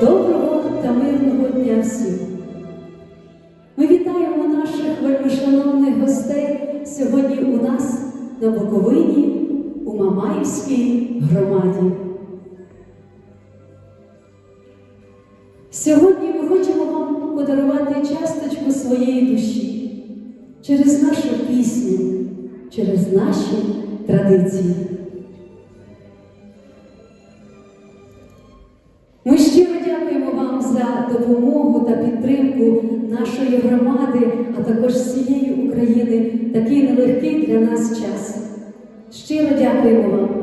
Доброго та мирного дня всім! Ми вітаємо наших вельмишановних гостей сьогодні у нас на Буковині, у Мамаївській громаді. Сьогодні ми хочемо вам подарувати часточку своєї душі через нашу пісню, через наші традиції. Ми ще дякуємо вам за допомогу та підтримку нашої громади, а також всієї України такий нелегкий для нас час. Щиро дякуємо вам.